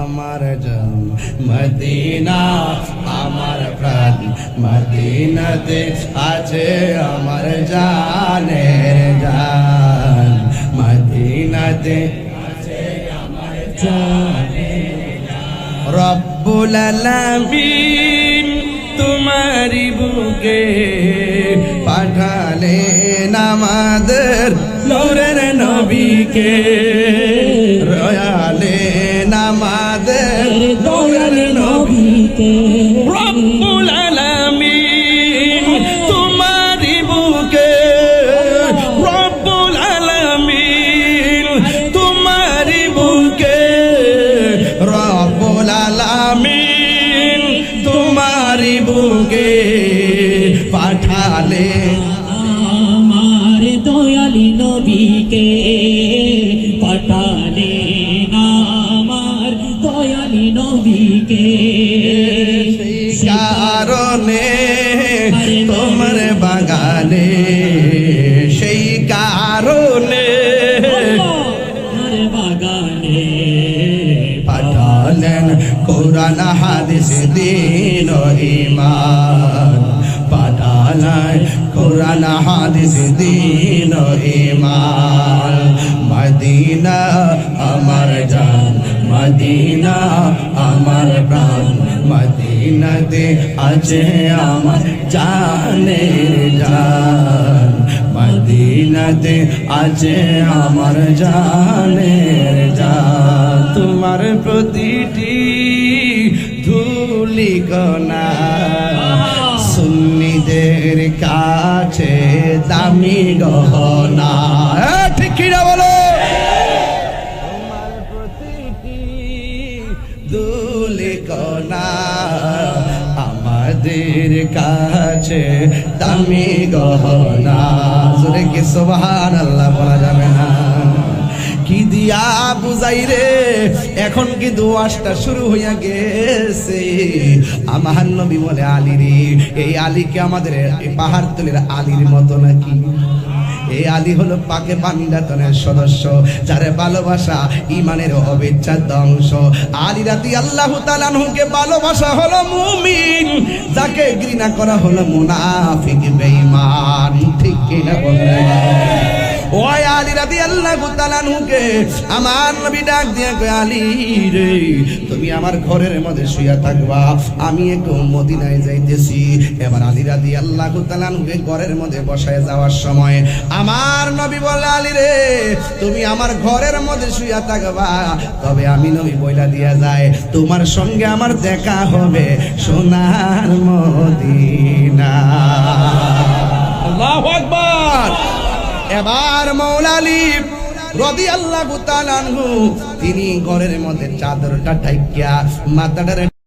আমার জন মদিনা, আমার প্রাণ মদিনাতে আছে আমার জানের জান। মদিনাতে রব্বুল আলামিন তোমারি বুকে পাঠালেন আমাদের নূরের নবীকে। রব্বুল আলামিন তোমারি বুকে, রব্বুল আলামিন তোমারি বুকে, রব্বুল আলামিন তোমারি বুকে পাঠালে। আমার দয়ালি নবীকে পাঠালে। নবীকে। কারণে তোমার বাগানে সেই কারণে বাগানে পাঠালেন কোরআন হাদিস দিন ইমান পাঠালেন কোরআন হাদিস দিন ইমান মদিনা আমার জান মদিনা, আমার প্রাণ মদিনাতে আছে আমার জানের জান। মদিনাতে আছে আমার জানের জান। তোমার প্রতিটি ধুলি কণা সুন্নিদের কাছে দামি গহনা। আমাদের কাছে দামি গহনা। কি সোহান আল্লাহ বলা যাবে না? কি দিয়া বুঝাই রে? এখন কি দোয়াশটা শুরু হইয়া গেছে? আমার নবী বলে, আলী রে, এই আলীকে আমাদের পাহাড় তলের আলীর মতো নাকি? এই আলী হলো পাকে পান্ডাতনের সদস্য, যারে ভালোবাসা ইমানের অবিচ্ছা অংশ। আলী রাতি আল্লাহ তালানহুকে ভালোবাসা হলো মুমিন। যাকে ঘৃণা করা হলো মুনাফিক বেঈমান। ঠিক কিনা বলে ওই আলী রাতি আল্লাহ তালানহুকে আমার নবী ডাক দিয়ে কয়, আলী রে, তুমি আমার ঘরের মধ্যে শুয়া থাকবা। আমি একটু মদিনায় যাইতেছি। এবার আলী রাতি আল্লাহ তালানহুকে ঘরের মধ্যে বসায় যাওয়ার সময় আমার নবী বলে, আলী রে, তুমি আমার ঘরের মধ্যে শুয়া থাকবা। তবে আমি নবী বইলা দিয়া যায় তোমার সঙ্গে আমার দেখা হবে সোনার মদিনা। এবার মৌলালি রদি আল্লাহ তিনি ঘরের মধ্যে চাদরটা ঠাইকিয়া মাথাটারে